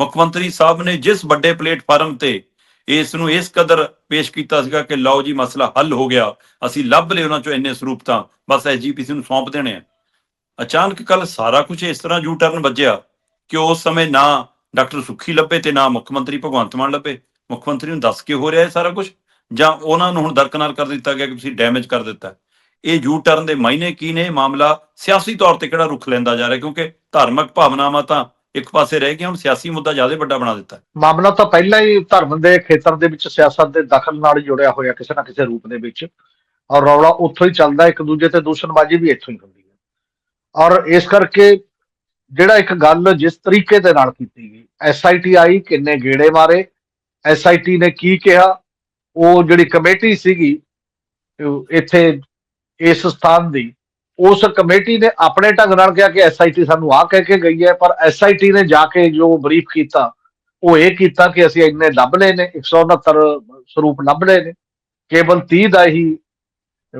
ਮੁੱਖ ਮੰਤਰੀ ਸਾਹਿਬ ਨੇ ਜਿਸ ਵੱਡੇ ਪਲੇਟਫਾਰਮ ਤੇ ਇਸ ਨੂੰ ਇਸ ਕਦਰ ਪੇਸ਼ ਕੀਤਾ ਸੀਗਾ ਕਿ ਲਓ ਜੀ ਮਸਲਾ ਹੱਲ ਹੋ ਗਿਆ, ਅਸੀਂ ਲੱਭ ਲਏ ਉਹਨਾਂ ਚੋਂ ਇੰਨੇ ਸਰੂਪ ਤਾਂ, ਬਸ ਐਸਜੀਪੀਸੀ ਨੂੰ ਸੌਂਪ ਦੇਣੇ ਆ। ਅਚਾਨਕ ਕੱਲ ਸਾਰਾ ਕੁਝ ਇਸ ਤਰ੍ਹਾਂ ਯੂ ਟਰਨ ਵੱਜਿਆ ਕਿ ਉਸ ਸਮੇਂ ਨਾ ਡਾਕਟਰ ਸੁੱਖੀ ਲੱਭੇ ਤੇ ਨਾ ਮੁੱਖ ਮੰਤਰੀ ਭਗਵੰਤ ਮਾਨ ਲੱਭੇ। ਮੁੱਖ ਮੰਤਰੀ ਨੂੰ ਦੱਸ ਕੇ ਹੋ ਰਿਹਾ ਇਹ ਸਾਰਾ ਕੁਝ ਜਾਂ ਉਹਨਾਂ ਨੂੰ ਹੁਣ ਦਰਕਨਾਰ ਕਰ ਦਿੱਤਾ ਗਿਆ ਕਿ ਤੁਸੀਂ ਡੈਮੇਜ ਕਰ ਦਿੱਤਾ? ਇਹ ਯੂ ਟਰਨ ਦੇ ਮਾਇਨੇ ਕੀ ਨੇ? ਮਾਮਲਾ ਸਿਆਸੀ ਤੌਰ ਤੇ ਕਿਹੜਾ ਰੁਖ ਲੈਂਦਾ ਜਾ ਰਿਹਾ? ਕਿਉਂਕਿ ਧਾਰਮਿਕ ਭਾਵਨਾਵਾਂ ਤਾਂ ਇੱਕ ਪਾਸੇ ਰਹਿ ਗਈਆਂ ਹੁਣ ਸਿਆਸੀ ਮੁੱਦਾ ਜ਼ਿਆਦਾ ਵੱਡਾ ਬਣਾ ਦਿੱਤਾ। ਮਾਮਲਾ ਤਾਂ ਪਹਿਲਾਂ ਹੀ ਧਰਮ ਦੇ ਖੇਤਰ ਦੇ ਵਿੱਚ ਸਿਆਸਤ ਦੇ ਦਖਲ ਨਾਲ ਜੁੜਿਆ ਹੋਇਆ ਕਿਸੇ ਨਾ ਕਿਸੇ ਰੂਪ ਦੇ ਵਿੱਚ। ਔਰ ਰੌਲਾ ਉੱਥੋਂ ਹੀ ਚੱਲਦਾ, ਇੱਕ ਦੂਜੇ ਤੇ ਦੂਸ਼ਣਬਾਜ਼ੀ ਵੀ ਇੱਥੋਂ ਹੀ ਹੁੰਦੀ ਹੈ। ਔਰ ਇਸ ਕਰਕੇ ਜਿਹੜਾ ਇੱਕ ਗੱਲ ਜਿਸ ਤਰੀਕੇ ਦੇ ਨਾਲ ਕੀਤੀ ਗਈ ਐਸਆਈਟੀ ਆਈ, ਕਿੰਨੇ ਗੇੜੇ ਮਾਰੇ ਐਸਆਈਟੀ ਨੇ ਕੀ ਕਿਹਾ, ਉਹ ਜਿਹੜੀ ਕਮੇਟੀ ਸੀਗੀ ਇੱਥੇ ਇਸ ਸਥਾਨ ਦੀ ਉਸ ਕਮੇਟੀ ਨੇ ਆਪਣੇ ਢੰਗ ਨਾਲ ਕਿਹਾ ਕਿ ਐਸਆਈਟੀ ਸਾਨੂੰ ਆਹ ਕਹਿ ਕੇ ਗਈ ਹੈ, ਪਰ ਐਸਆਈਟੀ ਨੇ ਜਾ ਕੇ ਜੋ ਬਰੀਫ ਕੀਤਾ, ਉਹ ਇਹ ਕੀਤਾ ਕਿ ਅਸੀਂ ਇੰਨੇ ਲੱਭ ਲਏ ਨੇ 169 ਸਰੂਪ ਲੱਭ ਲਏ ਨੇ। ਕੇਵਲ 30 ਦਾ ਹੀ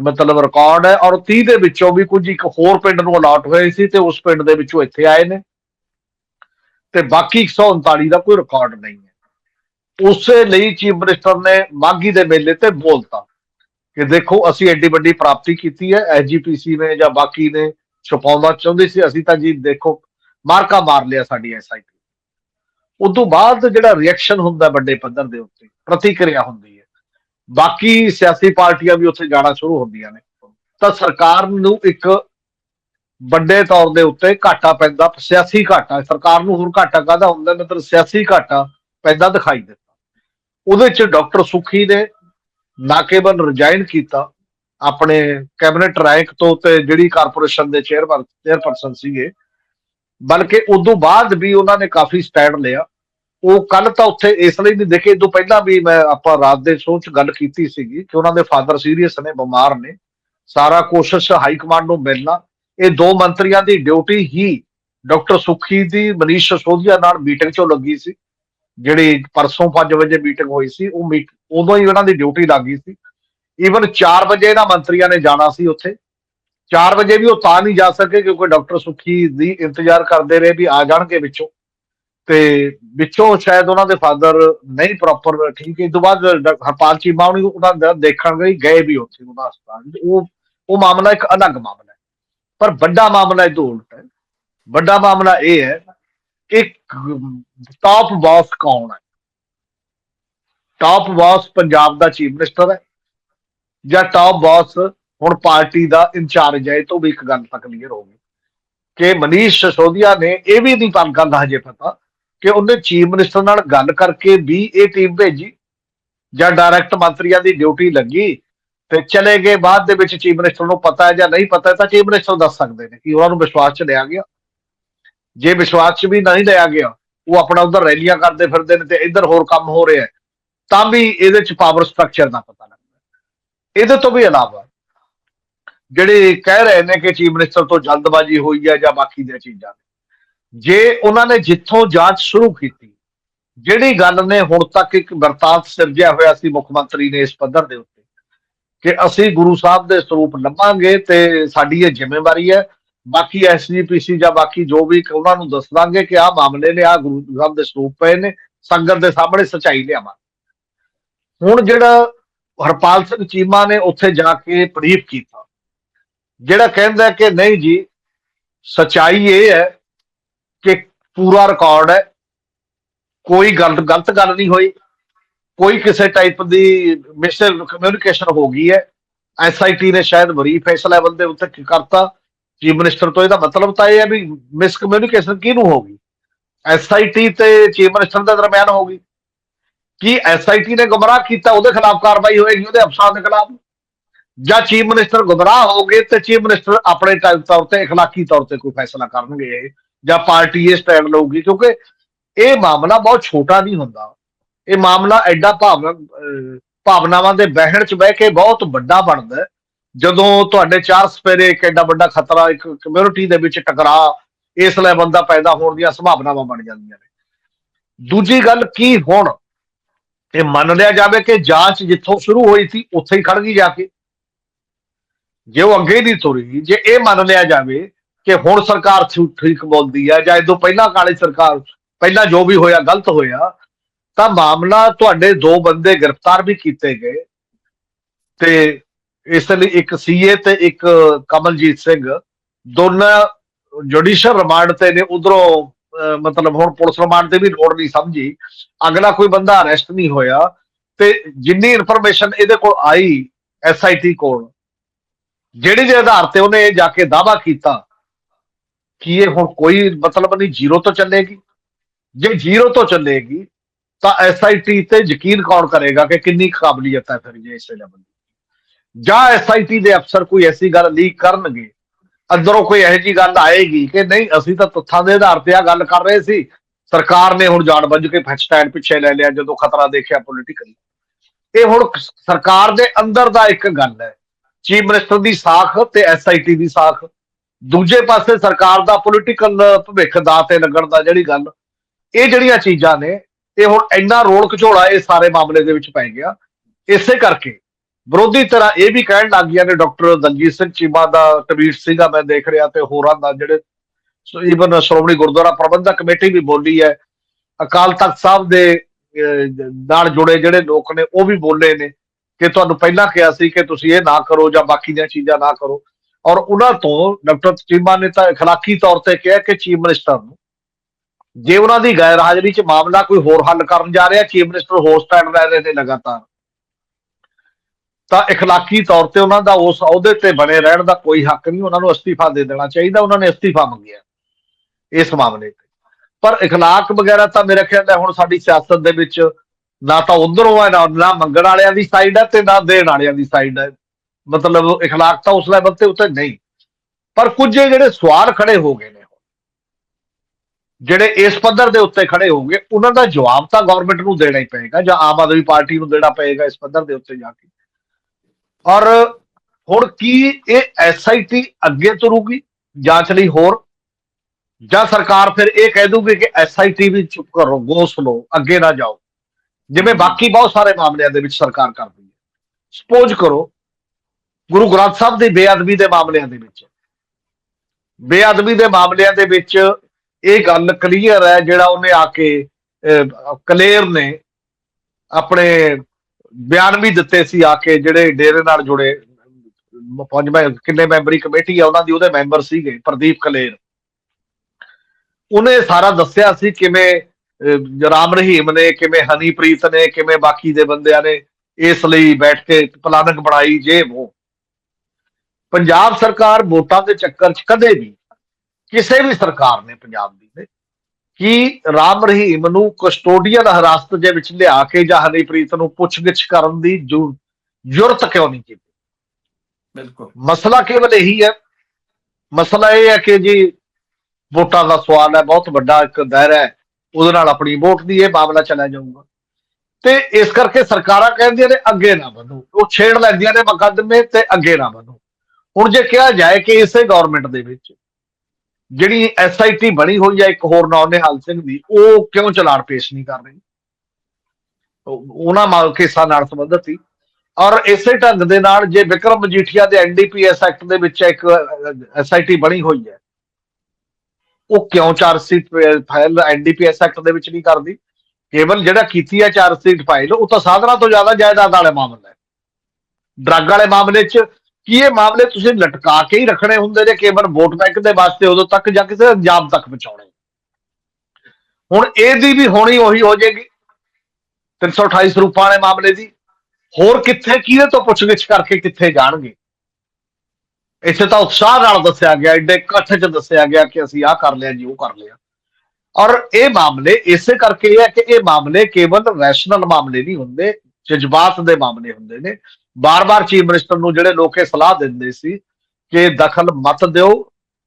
ਮਤਲਬ ਰਿਕਾਰਡ ਹੈ ਔਰ 30 ਦੇ ਵਿੱਚੋਂ ਵੀ ਕੁਝ ਇੱਕ ਹੋਰ ਪਿੰਡ ਨੂੰ ਅਲਾਟ ਹੋਏ ਸੀ ਤੇ ਉਸ ਪਿੰਡ ਦੇ ਵਿੱਚੋਂ ਇੱਥੇ ਆਏ ਨੇ। ਤੇ ਬਾਕੀ 139 ਦਾ ਕੋਈ ਰਿਕਾਰਡ ਨਹੀਂ ਹੈ। ਉਸੇ ਲਈ ਚੀਫ ਮਿਨਿਸਟਰ ਨੇ ਮਾਗੀ ਦੇ ਮੇਲੇ ਤੇ ਬੋਲਤਾ। ਕਿ ਦੇਖੋ, ਅਸੀਂ ਐਡੀ ਵੱਡੀ ਪ੍ਰਾਪਤੀ ਕੀਤੀ ਹੈ ਐਸਜੀਪੀਸੀ ਨੇ ਜਾਂ ਬਾਕੀ ਨੇ ਛੁਪਾਉਣਾ ਚਾਹੁੰਦੇ ਸੀ, ਅਸੀਂ ਤਾਂ ਜੀ ਦੇਖੋ, ਮਾਰਕਾ ਮਾਰ ਲਿਆ ਸਾਡੀ ਐਸਆਈਟੀ ਉਸ ਤੋਂ ਬਾਅਦ ਜਿਹੜਾ ਰਿਐਕਸ਼ਨ ਹੁੰਦਾ ਵੱਡੇ ਪੱਧਰ ਦੇ ਉੱਤੇ, ਪ੍ਰਤੀਕਿਰਿਆ ਹੁੰਦੀ ਹੈ। ਬਾਕੀ ਸਿਆਸੀ ਪਾਰਟੀਆਂ ਵੀ ਉੱਥੇ ਜਾਣਾ ਸ਼ੁਰੂ ਹੁੰਦੀਆਂ ਨੇ। ਤਾਂ ਸਰਕਾਰ ਨੂੰ ਇੱਕ ਵੱਡੇ ਤੌਰ ਦੇ ਉੱਤੇ ਘਾਟਾ ਪੈਂਦਾ, ਸਿਆਸੀ ਘਾਟਾ, ਸਰਕਾਰ ਨੂੰ ਹੋਰ ਘਾਟਾ ਕਾਹਦਾ ਹੁੰਦਾ? ਮਤਲਬ ਸਿਆਸੀ ਘਾਟਾ ਪੈਂਦਾ ਦਿਖਾਈ ਦਿੱਤਾ। ਉਹਦੇ ਚ ਡਾਕਟਰ ਸੁਖੀ ਨੇ ਨਾ ਕੇਵਲ ਰਿਜ਼ਾਈਨ ਕੀਤਾ। ਆਪਣੇ ਕੈਬਨਿਟ ਰੈਂਕ ਤੋਂ ਤੇ ਜਿਹੜੀ ਕਾਰਪੋਰੇਸ਼ਨ ਦੇ ਚੇਅਰਮੈਨ ਚੇਅਰਪਰਸਨ ਸੀਗੇ। ਬਲਕਿ ਉਦੋਂ ਬਾਅਦ ਵੀ ਉਹਨਾਂ ਨੇ ਕਾਫੀ ਸਟੈਂਡ ਲਿਆ। ਉਹ ਕੱਲ ਤਾਂ ਉੱਥੇ ਇਸ ਲਈ ਨਹੀਂ ਦੇਖੇ ਤੋਂ ਪਹਿਲਾਂ ਵੀ ਮੈਂ ਆਪਾਂ ਰਾਤ ਦੇ ਸ਼ੋਅ 'ਚ ਗੱਲ ਕੀਤੀ ਸੀਗੀ ਕਿ ਉਹਨਾਂ ਦੇ ਫਾਦਰ ਸੀਰੀਅਸ ਨੇ, ਬਿਮਾਰ ਨੇ। ਸਾਰਾ ਕੋਸ਼ਿਸ਼ ਹਾਈ ਕਮਾਂਡ ਨੂੰ ਮਿਲਣਾ। ਇਹ ਦੋ ਮੰਤਰੀਆਂ ਦੀ ਡਿਊਟੀ ਹੀ ਡਾਕਟਰ ਸੁਖੀ ਦੀ, ਮਨੀਸ਼ ਸੋਧੀਆ ਨਾਲ ਮੀਟਿੰਗ 'ਚੋਂ ਲੱਗੀ ਸੀ। ਜਿਹੜੀ ਪਰਸੋਂ 5 ਵਜੇ ਮੀਟਿੰਗ ਹੋਈ ਸੀ, ਉਹ ਮੀਟ ਉਦੋਂ ਹੀ ਉਹਨਾਂ ਦੀ ਡਿਊਟੀ ਲੱਗ ਗਈ ਸੀ। ਈਵਨ 4 ਵਜੇ ਇਹਨਾਂ ਮੰਤਰੀਆਂ ਨੇ ਜਾਣਾ ਸੀ ਉੱਥੇ। 4 ਵਜੇ ਵੀ ਉਹ ਤਾਂ ਨਹੀਂ ਜਾ ਸਕੇ ਕਿਉਂਕਿ ਡਾਕਟਰ ਸੁਖੀ ਦੀ ਇੰਤਜ਼ਾਰ ਕਰਦੇ ਰਹੇ ਵੀ ਆ ਜਾਣਗੇ ਵਿੱਚੋਂ। ਤੇ ਵਿੱਚੋਂ ਸ਼ਾਇਦ ਉਹਨਾਂ ਦੇ ਫਾਦਰ ਨਹੀਂ ਪ੍ਰੋਪਰ ਠੀਕ ਇਸ ਤੋਂ ਬਾਅਦ ਡਾ- ਹਰਪਾਲ ਚੀਮਾ ਉਹਨੂੰ ਉਹਨਾਂ ਦਾ ਦੇਖਣ ਗਏ ਗਏ ਵੀ ਉੱਥੇ ਉਹਨਾਂ ਹਸਪਤਾਲ ਉਹ ਉਹ ਮਾਮਲਾ ਇੱਕ ਅਲੱਗ ਮਾਮਲਾ ਹੈ। ਪਰ ਵੱਡਾ ਮਾਮਲਾ ਇਹ ਤੋਂ ਉਲਟ ਹੈ। ਵੱਡਾ ਮਾਮਲਾ ਇਹ ਹੈ ਕਿ ਟਾਪ ਬਾਸ ਕੌਣ ਹੈ? ਟਾਪ ਬਾਸ ਪੰਜਾਬ ਦਾ ਚੀਫ ਮਿਨਿਸਟਰ ਹੈ। ਜਾਂ ਟਾਪ ਬਾਸ ਹੁਣ ਪਾਰਟੀ ਦਾ ਇੰਚਾਰਜ ਹੈ, ਇਹ ਤੋਂ ਵੀ ਇੱਕ ਗੱਲ ਤਾਂ ਕਲੀਅਰ ਹੋ ਗਈ। ਕਿ ਮਨੀਸ਼ ਸਿਸੋਦੀਆ ਨੇ ਇਹ ਵੀ ਨਹੀਂ ਤਾਂ ਗੱਲ ਦਾ ਹਜੇ ਪਤਾ ਕਿ ਉਹਨੇ ਚੀਫ ਮਿਨਿਸਟਰ ਨਾਲ ਗੱਲ ਕਰਕੇ ਵੀ ਇਹ ਟੀਮ ਭੇਜੀ, ਜਾਂ ਡਾਇਰੈਕਟ ਮੰਤਰੀਆਂ ਦੀ ਡਿਊਟੀ ਲੱਗੀ, ਤੇ ਚਲੇ ਗਏ ਬਾਅਦ ਦੇ ਵਿੱਚ ਚੀਫ ਮਿਨਿਸਟਰ ਨੂੰ ਪਤਾ ਹੈ ਜਾਂ ਨਹੀਂ ਪਤਾ ਤਾਂ ਚੀਫ ਮਿਨਿਸਟਰ ਦੱਸ ਸਕਦੇ ਨੇ ਕਿ ਉਹਨਾਂ ਨੂੰ ਵਿਸ਼ਵਾਸ ਚ ਲਿਆ ਗਿਆ। ਜੇ ਵਿਸ਼ਵਾਸ ਚ ਵੀ ਨਹੀਂ ਲਿਆ ਗਿਆ, ਉਹ ਆਪਣਾ ਉਧਰ ਰੈਲੀਆਂ ਕਰਦੇ ਫਿਰਦੇ ਨੇ ਤੇ ਇੱਧਰ ਹੋਰ ਕੰਮ ਹੋ ਰਿਹਾ ਤਾਂ ਵੀ ਇਹਦੇ ਚ ਪਾਵਰ ਸਟਰਕਚਰ ਦਾ ਪਤਾ ਲੱਗਦਾ। ਇਹਦੇ ਤੋਂ ਵੀ ਇਲਾਵਾ ਜਿਹੜੇ ਕਹਿ ਰਹੇ ਨੇ ਕਿ ਚੀਫ ਮਿਨਿਸਟਰ ਤੋਂ ਜਲਦਬਾਜ਼ੀ ਹੋਈ ਹੈ ਜਾਂ ਬਾਕੀ ਦੀਆਂ ਚੀਜ਼ਾਂ ਜੇ ਉਹਨਾਂ ਨੇ ਜਿੱਥੋਂ ਜਾਂਚ ਸ਼ੁਰੂ ਕੀਤੀ, ਜਿਹੜੀ ਗੱਲ ਨੇ ਹੁਣ ਤੱਕ ਇੱਕ ਵਰਤਾਂਤ ਸਿਰਜਿਆ ਹੋਇਆ ਸੀ ਮੁੱਖ ਮੰਤਰੀ ਨੇ ਇਸ ਪੱਧਰ ਦੇ ਉੱਤੇ, ਕਿ ਅਸੀਂ ਗੁਰੂ ਸਾਹਿਬ ਦੇ ਸਰੂਪ ਲੱਭਾਂਗੇ ਤੇ ਸਾਡੀ ਇਹ ਜ਼ਿੰਮੇਵਾਰੀ ਹੈ, ਬਾਕੀ ਐਸਜੀਪੀਸੀ ਜਾਂ ਬਾਕੀ ਜੋ ਵੀ ਉਹਨਾਂ ਨੂੰ ਦੱਸ ਦਾਂਗੇ ਕਿ ਆਹ ਮਾਮਲੇ ਨੇ, ਆਹ ਗੁਰੂ ਸਾਹਿਬ ਦੇ ਸਰੂਪ ਪਏ ਨੇ, ਸੰਗਤ ਦੇ ਸਾਹਮਣੇ ਸਚਾਈ ਲਿਆਵਾਂਗੇ। ਹੁਣ ਜਿਹੜਾ ਹਰਪਾਲ ਸਿੰਘ ਚੀਮਾ ਨੇ ਉੱਥੇ ਜਾ ਕੇ ਬਰੀਫ ਕੀਤਾ, ਜਿਹੜਾ ਕਹਿੰਦਾ ਕਿ ਨਹੀਂ ਜੀ, ਸਚਾਈ ਇਹ ਹੈ ਕਿ ਪੂਰਾ ਰਿਕਾਰਡ ਹੈ, ਕੋਈ ਗਲਤ ਗਲਤ ਗੱਲ ਨਹੀਂ ਹੋਈ, ਕੋਈ ਕਿਸੇ ਟਾਈਪ ਦੀ ਮਿਸ ਕਮਿਊਨੀਕੇਸ਼ਨ ਹੋ ਗਈ ਹੈ ਐਸਆਈਟੀ ਨੇ ਸ਼ਾਇਦ ਬਰੀਫ ਇਸ ਲੈਵਲ ਦੇ ਉੱਤੇ ਕੀ ਕਰਤਾ, ਚੀਫ ਮਿਨਿਸਟਰ ਤੋਂ ਇਹਦਾ ਮਤਲਬ ਤਾਂ ਇਹ ਹੈ ਵੀ ਮਿਸ ਕਮਿਊਨੀਕੇਸ਼ਨ ਕਿਹਨੂੰ ਹੋ ਗਈ? ਐਸਆਈਟੀ ਤੇ ਚੀਫ ਮਿਨਿਸਟਰ ਦੇ ਦਰਮਿਆਨ ਹੋ ਗਈ। ਕੀ ਐਸਆਈਟੀ ਨੇ ਗੁੰਮਰਾਹ ਕੀਤਾ ਉਹਦੇ ਖਿਲਾਫ ਕਾਰਵਾਈ ਹੋਏਗੀ ਉਹਦੇ ਅਫਸਰਾਂ ਦੇ ਖਿਲਾਫ ਜਾਂ ਚੀਫ ਮਿਨਿਸਟਰ ਗੁੰਮਰਾਹ ਹੋ ਗਏ ਤੇ ਚੀਫ ਮਿਨਿਸਟਰ ਆਪਣੇ ਟਾਈਪ ਤੌਰ ਤੇ اخلاقی ਤੌਰ ਤੇ ਕੋਈ ਫੈਸਲਾ ਕਰਨਗੇ ਜਾਂ ਪਾਰਟੀ ਇਹ ਸਟੈਂਡ ਲਊਗੀ ਕਿਉਂਕਿ ਇਹ ਮਾਮਲਾ ਬਹੁਤ ਛੋਟਾ ਨਹੀਂ ਹੁੰਦਾ ਇਹ ਮਾਮਲਾ ਐਡਾ ਭਾਵਨਾ ਅਹ ਭਾਵਨਾਵਾਂ ਦੇ ਬਹਿਣ ਚ ਬਹਿ ਕੇ ਬਹੁਤ ਵੱਡਾ ਬਣਦਾ ਹੈ ਜਦੋਂ ਤੁਹਾਡੇ ਚਾਰ ਸਪੇਰੇ ਇੱਕ ਐਡਾ ਵੱਡਾ ਖਤਰਾ ਇੱਕ ਕਮਿਊਨਿਟੀ ਦੇ ਵਿੱਚ ਟਕਰਾਅ ਇਸ ਲੈਵਲ ਦਾ ਪੈਦਾ ਹੋਣ ਦੀਆਂ ਸੰਭਾਵਨਾਵਾਂ ਬਣ ਜਾਂਦੀਆਂ ਨੇ ਦੂਜੀ ਗੱਲ ਕੀ ਹੁਣ ਇਹ ਮੰਨ ਲਿਆ ਜਾਵੇ ਕਿ ਜਾਂਚ ਜਿੱਥੋਂ ਸ਼ੁਰੂ ਹੋਈ ਸੀ, ਉੱਥੇ ਹੀ ਖੜ ਗਈ ਜਾ ਕੇ। ਜੇ ਉਹ ਅੱਗੇ ਨਹੀਂ ਤੁਰੀ, ਜੇ ਇਹ ਮੰਨ ਲਿਆ ਜਾਵੇ ਕਿ ਹੁਣ ਸਰਕਾਰ ਠੀਕ ਬੋਲਦੀ ਹੈ ਜਾਂ ਇਦੋਂ ਪਹਿਲਾਂ ਕਾਲੀ ਸਰਕਾਰ, ਪਹਿਲਾਂ ਜੋ ਵੀ ਹੋਇਆ, ਗਲਤ ਹੋਇਆ, ਤਾਂ ਮਾਮਲਾ ਤੁਹਾਡੇ ਦੋ ਬੰਦੇ ਗ੍ਰਿਫਤਾਰ ਵੀ ਕੀਤੇ ਗਏ। ਤੇ ਇਸ ਲਈ ਇੱਕ ਸੀਏ ਤੇ ਇੱਕ ਕਮਲਜੀਤ ਸਿੰਘ, ਦੋਨਾਂ ਜੁਡੀਸ਼ੀਅਲ ਰਿਮਾਂਡ ਤੇ ਨੇ, ਉਧਰੋਂ ਮਤਲਬ ਹੁਣ ਪੁਲਿਸ ਰਿਮਾਂਡ ਤੇ ਵੀ ਲੋੜ ਨਹੀਂ ਸਮਝੀ। ਅਗਲਾ ਕੋਈ ਬੰਦਾ ਅਰੈਸਟ ਨਹੀਂ ਹੋਇਆ ਤੇ ਜਿੰਨੀ ਇਨਫੋਰਮੇਸ਼ਨ ਇਹਦੇ ਕੋਲ ਆਈ ਐਸਆਈਟੀ ਕੋਲ, ਜਿਹੜੀ ਦੇ ਆਧਾਰ ਤੇ ਉਹਨੇ ਜਾ ਕੇ ਦਾਵਾ ਕੀਤਾ ਕਿ ਇਹ ਹੁਣ ਕੋਈ ਮਤਲਬ ਨਹੀਂ ਜ਼ੀਰੋ ਤੋਂ ਚੱਲੇਗੀ। ਜੇ ਜ਼ੀਰੋ ਤੋਂ ਚੱਲੇਗੀ ਤਾਂ ਐਸਆਈਟੀ ਤੇ ਯਕੀਨ ਕੌਣ ਕਰੇਗਾ ਕਿ ਕਿੰਨੀ ਕੁ ਕਾਬਲੀਅਤ ਹੈ ਫਿਰ ਜੇ ਇਸ ਲੈਵਲ ਦੀ। ਜਾਂ ਐਸਆਈਟੀ ਦੇ ਅਫਸਰ ਕੋਈ ਐਸੀ ਗੱਲ ਲੀਕ ਕਰਨਗੇ ਅੰਦਰੋਂ ਕੋਈ ਇਹੋ ਜੀ ਗੱਲ ਆਏਗੀ ਕਿ ਨਹੀਂ, ਅਸੀਂ ਤਾਂ ਤੱਥਾਂ ਦੇ ਆਧਾਰ ਤੇ ਆ ਗੱਲ ਕਰ ਰਹੇ ਸੀ। ਸਰਕਾਰ ਨੇ ਹੁਣ ਜਾਣਬੁੱਝ ਕੇ ਸਟੈਂਡ ਪਿੱਛੇ ਲੈ ਲਿਆ, ਜਦੋਂ ਖਤਰਾ ਦੇਖਿਆ ਪੋਲੀਟੀਕਲੀ ਇਹ ਹੁਣ ਸਰਕਾਰ ਦੇ ਅੰਦਰ ਦਾ ਇੱਕ ਗੱਲ ਹੈ। ਚੀਫ ਮਿਨਿਸਟਰ ਦੀ ਸਾਖ ਤੇ ਐਸਆਈਟੀ ਦੀ ਸਾਖ। ਦੂਜੇ ਪਾਸੇ ਸਰਕਾਰ ਦਾ ਪੋਲੀਟੀਕਲ ਭਵਿੱਖ ਦਾ ਤੇ ਲੱਗਣ ਦਾ ਜਿਹੜੀ ਗੱਲ, ਇਹ ਜਿਹੜੀਆਂ ਚੀਜ਼ਾਂ ਨੇ, ਇਹ ਹੁਣ ਇੰਨਾ ਰੋਲ ਘਚੋਲਾ ਇਹ ਸਾਰੇ ਮਾਮਲੇ ਦੇ ਵਿੱਚ ਪੈ ਗਿਆ। ਇਸੇ ਕਰਕੇ ਵਿਰੋਧੀ ਤਰ੍ਹਾਂ ਇਹ ਵੀ ਕਹਿਣ ਲੱਗ ਗਿਆ ਨੇ ਡਾਕਟਰ ਦਲਜੀਤ ਸਿੰਘ ਚੀਮਾ ਦਾ ਟਵੀਟ ਸੀਗਾ ਮੈਂ ਦੇਖ ਰਿਹਾ ਤੇ ਹੋਰਾਂ ਦਾ ਜਿਹੜੇ ਈਵਨ ਸ਼੍ਰੋਮਣੀ ਗੁਰਦੁਆਰਾ ਪ੍ਰਬੰਧਕ ਕਮੇਟੀ ਵੀ ਬੋਲੀ ਹੈ ਅਕਾਲ ਤਖਤ ਸਾਹਿਬ ਦੇ ਅਹ, ਨਾਲ ਜੁੜੇ ਜਿਹੜੇ ਲੋਕ ਨੇ ਉਹ ਵੀ ਬੋਲੇ ਨੇ ਕਿ ਤੁਹਾਨੂੰ ਪਹਿਲਾਂ ਕਿਹਾ ਸੀ ਕਿ ਤੁਸੀਂ ਇਹ ਨਾ ਕਰੋ ਜਾਂ ਬਾਕੀ ਦੀਆਂ ਚੀਜ਼ਾਂ ਨਾ ਕਰੋ ਔਰ ਉਹਨਾਂ ਤੋਂ ਡਾਕਟਰ ਚੀਮਾ ਨੇ ਤਾਂ اخلاقی ਤੌਰ ਤੇ ਕਿਹਾ ਕਿ ਚੀਫ ਮਿਨਿਸਟਰ ਨੂੰ ਜੇ ਉਹਨਾਂ ਦੀ ਗੈਰ ਹਾਜ਼ਰੀ 'ਚ ਮਾਮਲਾ ਕੋਈ ਹੋਰ ਹੱਲ ਕਰਨ ਜਾ ਰਿਹਾ ਚੀਫ ਮਿਨਿਸਟਰ ਹੋਰ ਸਟੈਂਡ ਲੈ ਰਹੇ ਨੇ ਲਗਾਤਾਰ ਤਾਂ اخلاقی ਤੌਰ ਤੇ ਉਹਨਾਂ ਦਾ ਉਸ ਅਹੁਦੇ ਤੇ ਬਣੇ ਰਹਿਣ ਦਾ ਕੋਈ ਹੱਕ ਨਹੀਂ ਉਹਨਾਂ ਨੂੰ ਅਸਤੀਫਾ ਦੇ ਦੇਣਾ ਚਾਹੀਦਾ ਉਹਨਾਂ ਨੇ ਅਸਤੀਫਾ ਮੰਗਿਆ ਇਸ ਮਾਮਲੇ ਤੇ ਪਰ اخلاق ਵਗੈਰਾ ਤਾਂ ਮੇਰੇ ਖਿਆਲ ਹੈ ਹੁਣ ਸਾਡੀ ਸਿਆਸਤ ਦੇ ਵਿੱਚ ਨਾ ਤਾਂ ਉਧਰੋਂ ਹੈ ਨਾ ਨਾ ਮੰਗਣ ਵਾਲਿਆਂ ਦੀ ਸਾਈਡ ਹੈ ਤੇ ਨਾ ਦੇਣ ਵਾਲਿਆਂ ਦੀ ਸਾਈਡ ਹੈ ਮਤਲਬ اخلاق ਤਾਂ ਉਸ ਲੈਵਲ ਤੇ ਉੱਤੇ ਨਹੀਂ ਪਰ ਕੁਝ ਜਿਹੜੇ ਸਵਾਲ ਖੜੇ ਹੋ ਗਏ ਨੇ ਜਿਹੜੇ ਇਸ ਪੱਧਰ ਦੇ ਉੱਤੇ ਖੜੇ ਹੋਣਗੇ ਉਹਨਾਂ ਦਾ ਜਵਾਬ ਤਾਂ ਗਵਰਨਮੈਂਟ ਨੂੰ ਦੇਣਾ ਹੀ ਪਏਗਾ ਜਾਂ ਆਮ ਆਦਮੀ ਪਾਰਟੀ ਨੂੰ ਦੇਣਾ ਪਏਗਾ ਇਸ ਪੱਧਰ ਦੇ ਉੱਤੇ ਜਾ ਕੇ ਔਰ ਹੁਣ ਕੀ ਇਹ ਐਸਆਈਟੀ ਅੱਗੇ ਤੁਰੂਗੀ ਜਾਂਚ ਲਈ ਹੋਰ? ਜਾਂ ਸਰਕਾਰ ਫਿਰ ਇਹ ਕਹਿ ਦੂਗੀ ਕਿ ਐਸਆਈਟੀ ਵੀ ਚੁੱਪ ਕਰੋ ਗੋ ਸੁਣੋ ਅੱਗੇ ਨਾ ਜਾਓ। ਜਿਵੇਂ ਬਾਕੀ ਬਹੁਤ ਸਾਰੇ ਮਾਮਲਿਆਂ ਦੇ ਵਿੱਚ ਸਰਕਾਰ ਕਰਦੀ ਹੈ। ਸਪੋਜ਼ ਕਰੋ ਗੁਰੂ ਗ੍ਰੰਥ ਸਾਹਿਬ ਦੀ ਬੇਅਦਬੀ ਦੇ ਮਾਮਲਿਆਂ ਦੇ ਵਿੱਚ। ਬੇਅਦਬੀ ਦੇ ਮਾਮਲਿਆਂ ਦੇ ਵਿੱਚ ਇਹ ਗੱਲ ਕਲੀਅਰ ਹੈ ਜਿਹੜਾ ਉਹਨੇ ਆ ਕੇ ਅਹ, ਕਲੇਰ ਨੇ ਆਪਣੇ ਬਿਆਨ ਵੀ ਦਿੱਤੇ ਸੀ ਆ ਕੇ ਜਿਹੜੇ ਡੇਰੇ ਨਾਲ ਜੁੜੇ, ਪੰਜ ਮੈਂ, ਕਿੰਨੇ ਮੈਂਬਰੀ ਕਮੇਟੀ ਆ, ਉਹਨਾਂ ਦੀ ਉਹਦੇ ਮੈਂਬਰ ਸੀਗੇ, ਪ੍ਰਦੀਪ ਕਲੇਰ। ਉਹਨੇ ਸਾਰਾ ਦੱਸਿਆ ਸੀ ਕਿਵੇਂ ਰਾਮ ਰਹੀਮ ਨੇ, ਕਿਵੇਂ ਹਨੀਪ੍ਰੀਤ ਨੇ, ਕਿਵੇਂ ਬਾਕੀ ਦੇ ਬੰਦਿਆਂ ਨੇ ਇਸ ਲਈ ਬੈਠ ਕੇ ਪਲਾਨਿੰਗ ਬਣਾਈ ਜੇ ਉਹ ਪੰਜਾਬ ਸਰਕਾਰ ਵੋਟਾਂ ਦੇ ਚੱਕਰ 'ਚ ਕਦੇ ਵੀ ਕਿਸੇ ਵੀ ਸਰਕਾਰ ਨੇ, ਪੰਜਾਬ ਦੀ ਨੇ ਕਿ ਰਾਮ ਰਹੀਮ ਨੂੰ ਕਸਟੋਡੀਅਨ ਹਿਰਾਸਤ ਦੇ ਵਿੱਚ ਲਿਆ ਕੇ ਜਾਂ ਹਨੀਪ੍ਰੀਤ ਨੂੰ ਪੁੱਛਗਿੱਛ ਕਰਨ ਦੀ ਜ਼ਰੂ- ਜ਼ਰੂਰਤ ਕਿਉਂ ਨਹੀਂ ਕੀਤੀ? ਬਿਲਕੁਲ। ਮਸਲਾ ਕੇਵਲ ਇਹੀ ਹੈ। ਮਸਲਾ ਇਹ ਹੈ ਕਿ ਜੀ ਵੋਟਾਂ ਦਾ ਸਵਾਲ ਹੈ ਬਹੁਤ ਵੱਡਾ ਇੱਕ ਦਾਇਰਾ ਹੈ। ਉਹਦੇ ਨਾਲ ਆਪਣੀ ਵੋਟ ਦੀ ਇਹ ਮਾਮਲਾ ਚਲਾ ਜਾਊਗਾ। ਤੇ ਇਸ ਕਰਕੇ ਸਰਕਾਰਾਂ ਕਹਿੰਦੀਆਂ ਨੇ ਅੱਗੇ ਨਾ ਵਧੋ। ਉਹ ਛੇੜ ਲੈਂਦੀਆਂ ਨੇ ਮੁਕੱਦਮੇ ਤੇ ਅੱਗੇ ਨਾ ਵਧੋ। ਹੁਣ ਜੇ ਕਿਹਾ ਜਾਏ ਕਿ ਇਸੇ ਗਵਰਨਮੈਂਟ ਦੇ ਵਿੱਚ ਜਿਹੜੀ ਐਸਆਈਟੀ ਬਣੀ ਹੋਈ ਹੈ ਇੱਕ ਹੋਰ ਨਾਮ ਨਿਹਾਲ ਸਿੰਘ ਦੀ, ਉਹ ਕਿਉਂ ਚਲਾਨ ਪੇਸ਼ ਨਹੀਂ ਕਰ ਰਹੀ? ਉਹਨਾਂ ਮਾ- ਕੇਸਾਂ ਨਾਲ ਸੰਬੰਧਿਤ ਸੀ। ਔਰ ਇਸੇ ਢੰਗ ਦੇ ਨਾਲ ਜੇ ਵਿਕਰਮ ਮਜੀਠੀਆ ਦੇ ਐਨਡੀਪੀਐਸ ਐਕਟ ਦੇ ਵਿੱਚ ਇੱਕ ਐਸਆਈਟੀ ਬਣੀ ਹੋਈ ਹੈ, ਉਹ ਕਿਉਂ charge sheet file NDPS act ਦੇ ਵਿੱਚ ਨਹੀਂ ਕਰਦੀ? ਕੇਵਲ ਜਿਹੜਾ ਕੀਤੀ ਹੈ ਚਾਰਜ ਸ਼ੀਟ ਫਾਈਲ ਉਹ ਤਾਂ ਸਾਧਨਾ ਤੋਂ ਜ਼ਿਆਦਾ ਜਾਇਦਾਦ ਵਾਲੇ ਮਾਮਲਾ ਹੈ ਡਰੱਗ ਵਾਲੇ ਮਾਮਲੇ 'ਚ ਕਿ ਇਹ ਮਾਮਲੇ ਤੁਸੀਂ ਲਟਕਾ ਕੇ ਹੀ ਰੱਖਣੇ ਹੁੰਦੇ ਨੇ ਕੇਵਲ ਵੋਟ ਬੈਂਕ ਦੇ ਵਾਸਤੇ ਉਦੋਂ ਤੱਕ ਜਾਂ ਕਿਸੇ ਅੰਜਾਮ ਤੱਕ ਪਹੁੰਚਾਉਣੇ? ਹੁਣ ਇਹਦੀ ਵੀ ਹੋਣੀ ਉਹੀ ਹੋ ਜਾਏਗੀ 328 ਸਰੂਪਾਂ ਵਾਲੇ ਮਾਮਲੇ ਦੀ। ਹੋਰ ਕਿੱਥੇ, ਕਿਹਦੇ ਤੋਂ ਪੁੱਛਗਿੱਛ ਕਰਕੇ ਕਿੱਥੇ ਜਾਣਗੇ? ਇੱਥੇ ਤਾਂ ਉਤਸ਼ਾਹ ਨਾਲ ਦੱਸਿਆ ਗਿਆ, ਏਡੇ ਇਕੱਠ 'ਚ ਦੱਸਿਆ ਗਿਆ ਕਿ ਅਸੀਂ ਆਹ ਕਰ ਲਿਆ ਜੀ, ਉਹ ਕਰ ਲਿਆ। ਔਰ ਇਹ ਮਾਮਲੇ ਇਸੇ ਕਰਕੇ ਹੈ ਕਿ ਇਹ ਮਾਮਲੇ ਕੇਵਲ ਰੈਸ਼ਨਲ ਮਾਮਲੇ ਨਹੀਂ ਹੁੰਦੇ, ਜਜ਼ਬਾਤ ਦੇ ਮਾਮਲੇ ਹੁੰਦੇ ਨੇ। ਬਾਰ-ਬਾਰ ਚੀਫ ਮਿਨਿਸਟਰ ਨੂੰ ਜਿਹੜੇ ਲੋਕ ਇਹ ਸਲਾਹ ਦਿੰਦੇ ਸੀ ਕਿ ਦਖਲ ਮਤ ਦਿਓ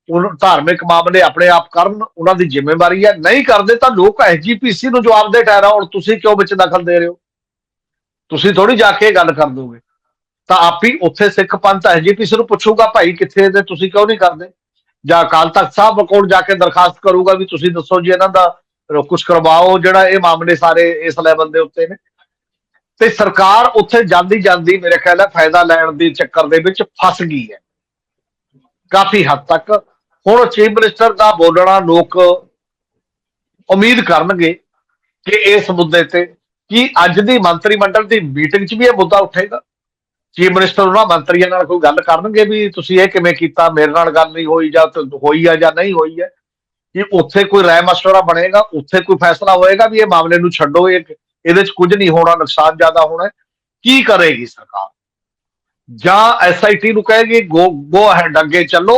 ਉਹ ਧਾਰਮਿਕ ਮਾਮਲੇ ਆਪਣੇ ਆਪ ਕਰਨ, ਉਹਨਾਂ ਦੀ ਜ਼ਿੰਮੇਵਾਰੀ ਹੈ, ਨਹੀਂ ਕਰਦੇ ਤਾਂ ਲੋਕ ਐਸਜੀਪੀਸੀ ਨੂੰ ਜਵਾਬ ਦੇ ਠਹਿਰਾਉਣ ਤੁਸੀਂ ਕਿਉਂ ਵਿੱਚ ਦਖਲ ਦੇ ਰਹੇ ਹੋ? ਤੁਸੀਂ ਥੋੜੀ ਜਾ ਕੇ ਗੱਲ ਕਰ ਦੋਗੇ। ਤਾਂ ਆਪ ਹੀ ਉੱਥੇ ਸਿੱਖ ਪੰਥ ਐਸਜੀਪੀਸੀ ਨੂੰ ਪੁੱਛੂਗਾ, ਭਾਈ, ਕਿੱਥੇ ਤੇ ਤੁਸੀਂ ਕਿਉਂ ਨਹੀਂ ਕਰਦੇ? ਜਾਂ ਅਕਾਲ ਤਖਤ ਸਾਹਿਬ ਕੋਲ ਜਾ ਕੇ ਦਰਖਾਸਤ ਕਰੂਗਾ ਵੀ ਤੁਸੀਂ ਦੱਸੋ ਜੀ ਇਹਨਾਂ ਦਾ ਕੁਝ ਕਰਵਾਓ, ਜਿਹੜਾ ਇਹ ਮਾਮਲੇ ਸਾਰੇ ਇਸ ਲੈਵਲ ਦੇ ਉੱਤੇ ਨੇ। ਤੇ ਸਰਕਾਰ ਉੱਥੇ ਜਾਂਦੀ ਜਾਂਦੀ ਮੇਰੇ ਖਿਆਲ ਹੈ ਫਾਇਦਾ ਲੈਣ ਦੇ ਚੱਕਰ ਦੇ ਵਿੱਚ ਫਸ ਗਈ ਹੈ। ਕਾਫੀ ਹੱਦ ਤੱਕ। ਹੁਣ ਚੀਫ ਮਿਨਿਸਟਰ ਦਾ ਬੋਲਣਾ ਲੋਕ ਉਮੀਦ ਕਰਨਗੇ ਕਿ ਇਸ ਮੁੱਦੇ ਤੇ ਕੀ ਅੱਜ ਦੀ ਮੰਤਰੀ ਮੰਡਲ ਦੀ ਮੀਟਿੰਗ 'ਚ ਵੀ ਇਹ ਮੁੱਦਾ ਉੱਠੇਗਾ। ਚੀਫ ਮਿਨਿਸਟਰ ਉਹਨਾਂ ਮੰਤਰੀਆਂ ਨਾਲ ਕੋਈ ਗੱਲ ਕਰਨਗੇ ਵੀ ਤੁਸੀਂ ਇਹ ਕਿਵੇਂ ਕੀਤਾ, ਮੇਰੇ ਨਾਲ ਗੱਲ ਨਹੀਂ ਹੋਈ ਜਾਂ ਹੋਈ ਆ ਜਾਂ ਨਹੀਂ ਹੋਈ ਹੈ। ਕਿ ਉੱਥੇ ਕੋਈ ਰਾਏ ਮਸ਼ਵਰਾ ਬਣੇਗਾ, ਉੱਥੇ ਕੋਈ ਫੈਸਲਾ ਹੋਏਗਾ ਵੀ ਇਹ ਮਾਮਲੇ ਨੂੰ ਛੱਡੋ, ਇਹ ਇਹਦੇ 'ਚ ਕੁਝ ਨਹੀਂ ਹੋਣਾ, ਨੁਕਸਾਨ ਜ਼ਿਆਦਾ ਹੋਣਾ ਕੀ ਕਰੇਗੀ ਸਰਕਾਰ? ਜਾਂ ਐਸਆਈਟੀ ਨੂੰ ਕਹੇਗੀ ਗੋ ਗੋ ਅਹੈਡ ਅੱਗੇ ਚੱਲੋ,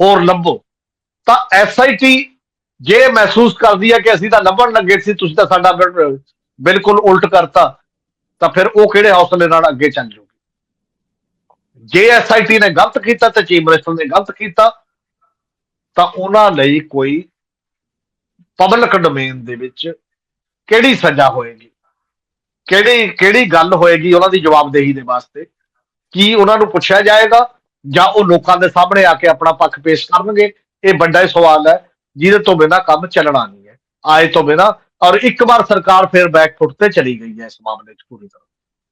ਹੋਰ ਲੱਭੋ। ਤਾਂ ਐਸਆਈਟੀ ਜੇ ਮਹਿਸੂਸ ਕਰਦੀ ਹੈ ਕਿ ਅਸੀਂ ਤਾਂ ਲੱਭਣ ਲੱਗੇ ਸੀ, ਤੁਸੀਂ ਤਾਂ ਸਾਡਾ ਬਿਲਕੁਲ ਉਲਟ ਕਰਤਾ, ਤਾਂ ਫਿਰ ਉਹ ਕਿਹੜੇ ਹੌਸਲੇ ਨਾਲ ਅੱਗੇ ਚੱਲ ਜੂਗੀ? ਜੇ ਐਸਆਈਟੀ ਨੇ ਗਲਤ ਕੀਤਾ ਤੇ ਚੀਫ ਮਿਨਿਸਟਰ ਨੇ ਗਲਤ ਕੀਤਾ, ਤਾਂ ਉਹਨਾਂ ਲਈ ਕੋਈ ਪਬਲਿਕ ਡੋਮੇਨ ਦੇ ਵਿੱਚ ਕਿਹੜੀ ਸਜ਼ਾ ਹੋਏਗੀ? ਕਿਹੜੀ ਕਿਹੜੀ ਗੱਲ ਹੋਏਗੀ ਉਹਨਾਂ ਦੀ ਜਵਾਬਦੇਹੀ ਦੇ ਵਾਸਤੇ? ਕੀ ਉਹਨਾਂ ਨੂੰ ਪੁੱਛਿਆ ਜਾਏਗਾ? ਜਾਂ ਉਹ ਲੋਕਾਂ ਦੇ ਸਾਹਮਣੇ ਆ ਕੇ ਆਪਣਾ ਪੱਖ ਪੇਸ਼ ਕਰਨਗੇ? ਇਹ ਵੱਡਾ ਹੀ ਸਵਾਲ ਹੈ, ਜਿਹਦੇ ਤੋਂ ਬਿਨਾਂ ਕੰਮ ਚੱਲਣਾ ਨਹੀਂ ਹੈ, ਆਏ ਤੋਂ ਬਿਨਾਂ। ਔਰ ਇੱਕ ਵਾਰ ਸਰਕਾਰ ਫਿਰ ਬੈਕ ਫੁੱਟ ਤੇ ਚਲੀ ਗਈ ਹੈ ਇਸ ਮਾਮਲੇ 'ਚ ਪੂਰੀ ਤਰ੍ਹਾਂ।